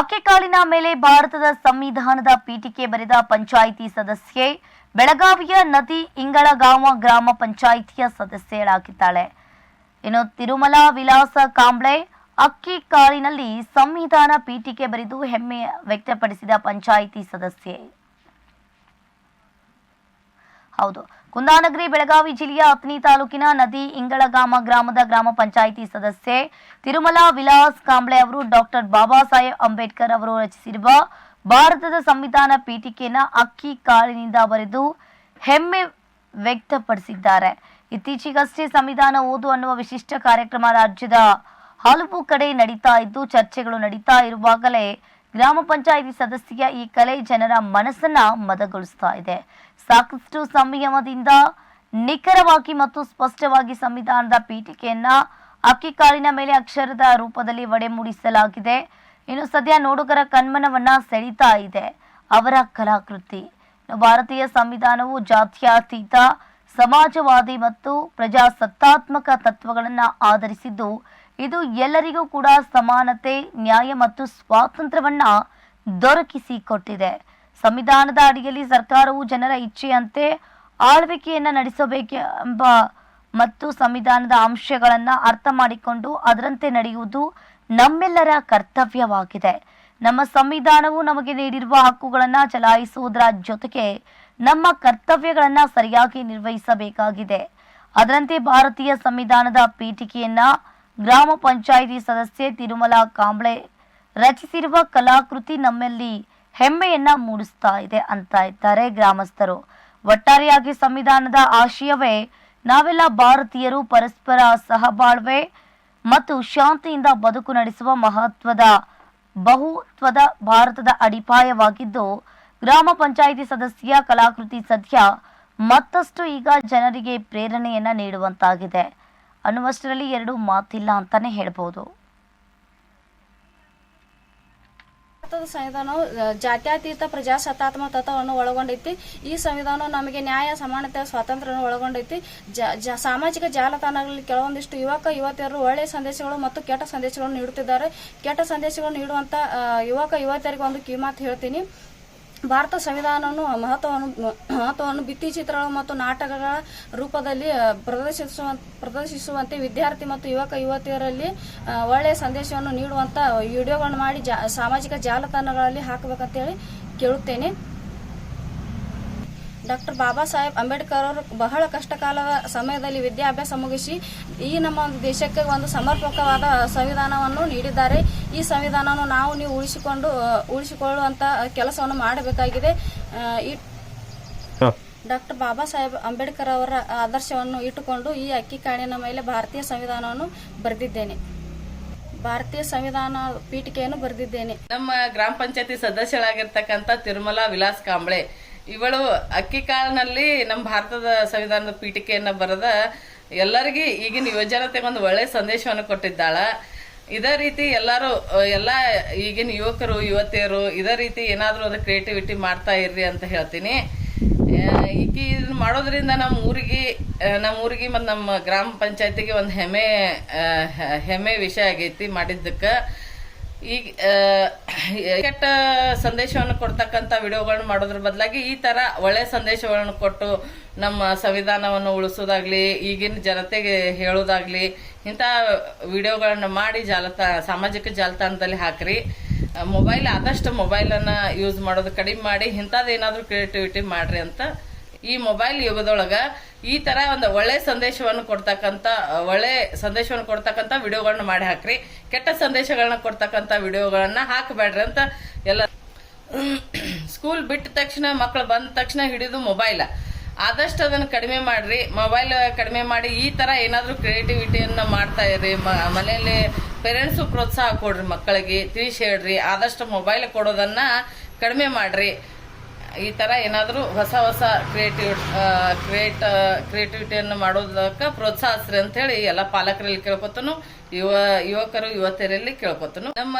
ಅಕ್ಕೆಕಾಳಿನ ಮೇಲೆ ಭಾರತದ ಸಂವಿಧಾನದ ಪೀಠಿಕೆ ಬರೆದ ಪಂಚಾಯಿತಿ ಸದಸ್ಯೆ ಬೆಳಗಾವಿಯ ನದಿ ಇಂಗಳಗಾಂವ ಗ್ರಾಮ ಪಂಚಾಯಿತಿಯ ಸದಸ್ಯರಾಗಿದ್ದಾಳೆ ಇನ್ನು ತಿರುಮಲ, ವಿಲಾಸ, ಕಾಂಬ್ಳೆ, ಅಕ್ಕಿ ಕಾಳಿನಲ್ಲಿ ಸಂವಿಧಾನ ಪೀಠಿಕೆ ಬರೆದು ಹೆಮ್ಮೆ ವ್ಯಕ್ತಪಡಿಸಿದ ಪಂಚಾಯಿತಿ ಸದಸ್ಯೆ. ಹೌದು. ಕುಂದಾನಗರಿ, ಬೆಳಗಾವಿ ಜಿಲ್ಲೆಯ ಅತ್ನಿ ತಾಲೂಕಿನ ನದಿ ಇಂಗಳಗಾಮ ಗ್ರಾಮದ ಗ್ರಾಮ ಪಂಚಾಯಿತಿ ಸದಸ್ಯೆ ತಿರುಮಲ ವಿಲಾಸ್ ಕಾಂಬ್ಳೆ ಅವರು ಡಾಕ್ಟರ್ ಬಾಬಾ ಸಾಹೇಬ್ ಅಂಬೇಡ್ಕರ್ ಅವರು ರಚಿಸಿರುವ ಭಾರತದ ಸಂವಿಧಾನ ಪೀಠಿಕೆಯನ್ನ ಅಕ್ಕಿ ಕಾಳಿನಿಂದ ಬರೆದು ಹೆಮ್ಮೆ ವ್ಯಕ್ತಪಡಿಸಿದ್ದಾರೆ. ಇತ್ತೀಚೆಗಷ್ಟೇ ಸಂವಿಧಾನ ಓದು ಅನ್ನುವ ವಿಶಿಷ್ಟ ಕಾರ್ಯಕ್ರಮ ರಾಜ್ಯದ ಹಲವು ಕಡೆ ನಡೀತಾ ಇದ್ದು, ಚರ್ಚೆಗಳು ನಡೀತಾ ಇರುವಾಗಲೇ ಗ್ರಾಮ ಪಂಚಾಯಿತಿ ಸದಸ್ಯ ಈ ಕಲೆ ಜನರ ಮನಸ್ಸನ್ನ ಮದಗೊಳಿಸ್ತಾ ಇದೆ. ಸಾಕಷ್ಟು ಸಂಯಮದಿಂದ ನಿಖರವಾಗಿ ಮತ್ತು ಸ್ಪಷ್ಟವಾಗಿ ಸಂವಿಧಾನದ ಪೀಠಿಕೆಯನ್ನ ಅಕ್ಕಿ ಕಾಳಿನ ಮೇಲೆ ಅಕ್ಷರದ ರೂಪದಲ್ಲಿ ಒಡೆ ಮೂಡಿಸಲಾಗಿದೆ. ಇನ್ನು ಸದ್ಯ ನೋಡುಗರ ಕಣ್ಮನವನ್ನ ಸೆಳೀತಾ ಇದೆ. ಅವರ ಕಲಾಕೃತಿ. ಭಾರತೀಯ ಸಂವಿಧಾನವು ಜಾತ್ಯತೀತ ಸಮಾಜವಾದಿ ಮತ್ತು ಪ್ರಜಾಸತ್ತಾತ್ಮಕ ತತ್ವಗಳನ್ನು ಆಧರಿಸಿದ್ದು, ಇದು ಎಲ್ಲರಿಗೂ ಕೂಡ ಸಮಾನತೆ, ನ್ಯಾಯ ಮತ್ತು ಸ್ವಾತಂತ್ರ್ಯವನ್ನ ದೊರಕಿಸಿಕೊಟ್ಟಿದೆ ಸಂವಿಧಾನದ ಅಡಿಯಲ್ಲಿ ಸರ್ಕಾರವು ಜನರ ಇಚ್ಛೆಯಂತೆ ಆಳ್ವಿಕೆಯನ್ನ ನಡೆಸಬೇಕೆಂಬ ಮತ್ತು ಸಂವಿಧಾನದ ಅಂಶಗಳನ್ನ ಅರ್ಥ ಮಾಡಿಕೊಂಡು ಅದರಂತೆ ನಡೆಯುವುದು ನಮ್ಮೆಲ್ಲರ ಕರ್ತವ್ಯವಾಗಿದೆ. ನಮ್ಮ ಸಂವಿಧಾನವು ನಮಗೆ ನೀಡಿರುವ ಹಕ್ಕುಗಳನ್ನು ಚಲಾಯಿಸುವುದರ ಜೊತೆಗೆ ನಮ್ಮ ಕರ್ತವ್ಯಗಳನ್ನ ಸರಿಯಾಗಿ ನಿರ್ವಹಿಸಬೇಕಾಗಿದೆ. ಅದರಂತೆ ಭಾರತೀಯ ಸಂವಿಧಾನದ ಪೀಠಿಕೆಯನ್ನ ಗ್ರಾಮ ಪಂಚಾಯಿತಿ ಸದಸ್ಯೆ ತಿರುಮಲ ಕಾಂಬ್ಳೆ ರಚಿಸಿರುವ ಕಲಾಕೃತಿ ನಮ್ಮಲ್ಲಿ ಹೆಮ್ಮೆಯನ್ನ ಮೂಡಿಸ್ತಾ ಇದೆ ಅಂತ ಇದ್ದಾರೆ ಗ್ರಾಮಸ್ಥರು. ಒಟ್ಟಾರೆಯಾಗಿ ಸಂವಿಧಾನದ ಆಶಯವೇ ನಾವೆಲ್ಲ ಭಾರತೀಯರು ಪರಸ್ಪರ ಸಹಬಾಳ್ವೆ ಮತ್ತು ಶಾಂತಿಯಿಂದ ಬದುಕು ನಡೆಸುವ ಮಹತ್ವದ ಬಹುತ್ವದ ಭಾರತದ ಅಡಿಪಾಯವಾಗಿದ್ದು ಗ್ರಾಮ ಪಂಚಾಯಿತಿ ಸದಸ್ಯ, ಕಲಾಕೃತಿ ಸದ್ಯ ಮತ್ತಷ್ಟು ಈಗ ಜನರಿಗೆ ಪ್ರೇರಣೆಯನ್ನ ನೀಡುವಂತಾಗಿದೆ. ಅನ್ನುವಷ್ಟರಲ್ಲಿ ಎರಡು ಮಾತಿಲ್ಲ ಅಂತಾನೆ ಹೇಳ್ಬೋದು. ಭಾರತದ ಸಂವಿಧಾನವು ಜಾತ್ಯತೀತ ಪ್ರಜಾಸತ್ತಾತ್ಮಕ ತತ್ವವನ್ನು ಒಳಗೊಂಡೈತಿ ಈ ಸಂವಿಧಾನ ನಮಗೆ ನ್ಯಾಯ, ಸಮಾನತೆ, ಸ್ವಾತಂತ್ರ್ಯವನ್ನು ಒಳಗೊಂಡೈತಿ ಸಾಮಾಜಿಕ ಜಾಲತಾಣಗಳಲ್ಲಿ ಕೆಲವೊಂದಿಷ್ಟು ಯುವಕ, ಯುವತಿಯರು ಒಳ್ಳೆಯ ಸಂದೇಶಗಳು ಮತ್ತು ಕೆಟ್ಟ ಸಂದೇಶಗಳನ್ನು ನೀಡುತ್ತಿದ್ದಾರೆ. ಕೆಟ್ಟ ಸಂದೇಶಗಳನ್ನು ನೀಡುವಂತ ಯುವಕ, ಯುವತಿಯರಿಗೆ ಒಂದು ಕಿವಿಮಾತು ಹೇಳ್ತೀನಿ. ಭಾರತ ಸಂವಿಧಾನವನ್ನು ಮಹತ್ವವನ್ನು ಮಹತ್ವವನ್ನು ಭಿತ್ತಿಚಿತ್ರಗಳು ಮತ್ತು ನಾಟಕಗಳ ರೂಪದಲ್ಲಿ ಪ್ರದರ್ಶಿಸುವ, ಪ್ರದರ್ಶಿಸುವಂತೆ ವಿದ್ಯಾರ್ಥಿ ಮತ್ತು ಯುವಕ, ಯುವತಿಯರಲ್ಲಿ ಒಳ್ಳೆಯ ಸಂದೇಶವನ್ನು ನೀಡುವಂತ ವಿಡಿಯೋಗಳನ್ನು ಮಾಡಿ ಸಾಮಾಜಿಕ ಜಾಲತಾಣಗಳಲ್ಲಿ ಹಾಕಬೇಕಂತೇಳಿ ಕೇಳುತ್ತೇನೆ. ಡಾಕ್ಟರ್ ಬಾಬಾ ಸಾಹೇಬ್ ಅಂಬೇಡ್ಕರ್ ಅವರು ಬಹಳ ಕಷ್ಟಕಾಲದ ಸಮಯದಲ್ಲಿ ವಿದ್ಯಾಭ್ಯಾಸ ಮುಗಿಸಿ ಈ ನಮ್ಮ ಒಂದು ದೇಶಕ್ಕೆ ಒಂದು ಸಮರ್ಪಕವಾದ ಸಂವಿಧಾನವನ್ನು ನೀಡಿದ್ದಾರೆ. ಈ ಸಂವಿಧಾನವನ್ನು ನಾವು ನೀವು ಉಳಿಸಿಕೊಂಡು ಉಳಿಸಿಕೊಳ್ಳುವಂಥ ಉಳಿಸಿಕೊಳ್ಳುವಂತ ಕೆಲಸವನ್ನು ಮಾಡಬೇಕಾಗಿದೆ. ಈ ಡಾಕ್ಟರ್ ಬಾಬಾ ಸಾಹೇಬ್ ಅಂಬೇಡ್ಕರ್ ಅವರ ಆದರ್ಶವನ್ನು ಇಟ್ಟುಕೊಂಡು ಈ ಅಕ್ಕಿ ಕಾಣಿನ ಮೇಲೆ ಭಾರತೀಯ ಸಂವಿಧಾನವನ್ನು ಬರೆದಿದ್ದೇನೆ. ಭಾರತೀಯ ಸಂವಿಧಾನ ಪೀಠಿಕೆಯನ್ನು ಬರೆದಿದ್ದೇನೆ. ನಮ್ಮ ಗ್ರಾಮ ಪಂಚಾಯತಿ ಸದಸ್ಯರಾಗಿರ್ತಕ್ಕಂಥ ತಿರುಮಲ ವಿಲಾಸ್ ಕಾಂಬ್ಳೆ ಇವಳು ಅಕ್ಕಿ ಕಾಳಿನಲ್ಲಿ ನಮ್ಮ ಭಾರತದ ಸಂವಿಧಾನದ ಪೀಠಿಕೆಯನ್ನ ಬರೆದ ಎಲ್ಲರಿಗೆ ಈಗಿನ ಯುವಜನತೆಗೆ ಒಂದು ಒಳ್ಳೆ ಸಂದೇಶವನ್ನು ಕೊಟ್ಟಿದ್ದಾಳ. ಇದೇ ರೀತಿ ಎಲ್ಲರೂ, ಎಲ್ಲ ಈಗಿನ ಯುವಕರು, ಯುವತಿಯರು ಇದೇ ರೀತಿ ಏನಾದರೂ ಒಂದು ಕ್ರಿಯೇಟಿವಿಟಿ ಮಾಡ್ತಾ ಇರ್ರಿ ಅಂತ ಹೇಳ್ತೀನಿ. ಈಕಿ ಇದನ್ನ ಮಾಡೋದ್ರಿಂದ ನಮ್ಮ ಊರಿಗೆ ನಮ್ಮ ಊರಿಗೆ ಮತ್ತು ನಮ್ಮ ಗ್ರಾಮ ಪಂಚಾಯತಿಗೆ ಒಂದು ಹೆಮ್ಮೆ ಹೆಮ್ಮೆ ವಿಷಯ ಆಗೈತಿ ಮಾಡಿದ್ದಕ್ಕೆ. ಈಗ ಕೆಟ್ಟ ಸಂದೇಶವನ್ನು ಕೊಡ್ತಕ್ಕಂಥ ವಿಡಿಯೋಗಳನ್ನು ಮಾಡೋದ್ರ ಬದಲಾಗಿ ಈ ತರ ಒಳ್ಳೆ ಸಂದೇಶಗಳನ್ನು ಕೊಟ್ಟು ನಮ್ಮ ಸಂವಿಧಾನವನ್ನು ಉಳಿಸೋದಾಗ್ಲಿ, ಈಗಿನ ಜನತೆಗೆ ಹೇಳೋದಾಗ್ಲಿ, ಇಂಥ ವಿಡಿಯೋಗಳನ್ನ ಮಾಡಿ ಜಾಲತಾ, ಸಾಮಾಜಿಕ ಜಾಲತಾಣದಲ್ಲಿ ಹಾಕ್ರಿ. ಮೊಬೈಲ್ ಆದಷ್ಟು ಮೊಬೈಲನ್ನು ಯೂಸ್ ಮಾಡೋದು ಕಡಿಮೆ ಮಾಡಿ ಇಂಥದ್ದೇನಾದ್ರೂ ಕ್ರಿಯೇಟಿವಿಟಿ ಮಾಡ್ರಿ ಅಂತ ಈ ಮೊಬೈಲ್ ಯುಗದೊಳಗ ಈ ತರ ಒಂದು ಒಳ್ಳೆ ಸಂದೇಶವನ್ನು ಕೊಡ್ತಕ್ಕಂತ ಒಳ್ಳೆ ಸಂದೇಶವನ್ನು ಕೊಡ್ತಕ್ಕಂತ ವಿಡಿಯೋಗಳನ್ನ ಮಾಡಿ ಹಾಕ್ರಿ. ಕೆಟ್ಟ ಸಂದೇಶಗಳನ್ನ ಕೊಡ್ತಕ್ಕಂತ ವಿಡಿಯೋಗಳನ್ನ ಹಾಕಬೇಡ್ರಿ ಅಂತ ಎಲ್ಲ ಸ್ಕೂಲ್ ಬಿಟ್ಟ ತಕ್ಷಣ ಮಕ್ಕಳು ಬಂದ ತಕ್ಷಣ ಹಿಡಿದು ಮೊಬೈಲ್ ಆದಷ್ಟು ಅದನ್ನ ಕಡಿಮೆ ಮಾಡ್ರಿ. ಮೊಬೈಲ್ ಕಡಿಮೆ ಮಾಡಿ ಈ ತರ ಏನಾದ್ರೂ ಕ್ರಿಯೇಟಿವಿಟಿಯನ್ನ ಮಾಡ್ತಾ ಇರ್ರಿ. ಮ- ಮನೆಯಲ್ಲಿ ಪೇರೆಂಟ್ಸು ಪ್ರೋತ್ಸಾಹ ಕೊಡ್ರಿ ಮಕ್ಕಳಿಗೆ. ತಿಳಿಸಿ ಹೇಳ್ರಿ. ಆದಷ್ಟು ಮೊಬೈಲ್ ಕೊಡೋದನ್ನ ಕಡಿಮೆ ಮಾಡ್ರಿ. ಈ ತರ ಏನಾದರೂ ಹೊಸ ಹೊಸ ಕ್ರಿಯೇಟಿವ್ ಕ್ರಿಯೇಟ್ ಕ್ರಿಯೇಟಿವಿಟಿಯನ್ನು ಮಾಡೋದಕ್ಕೆ ಪ್ರೋತ್ಸಾಹಿಸ್ರಿ ಅಂತ ಹೇಳಿ ಎಲ್ಲ ಪಾಲಕರಲ್ಲಿ ಕೇಳ್ಕೊತನು, ಯುವ, ಯುವಕರು, ಯುವತಿಯರಲ್ಲಿ ಕೇಳ್ಕೊತನು. ನಮ್ಮ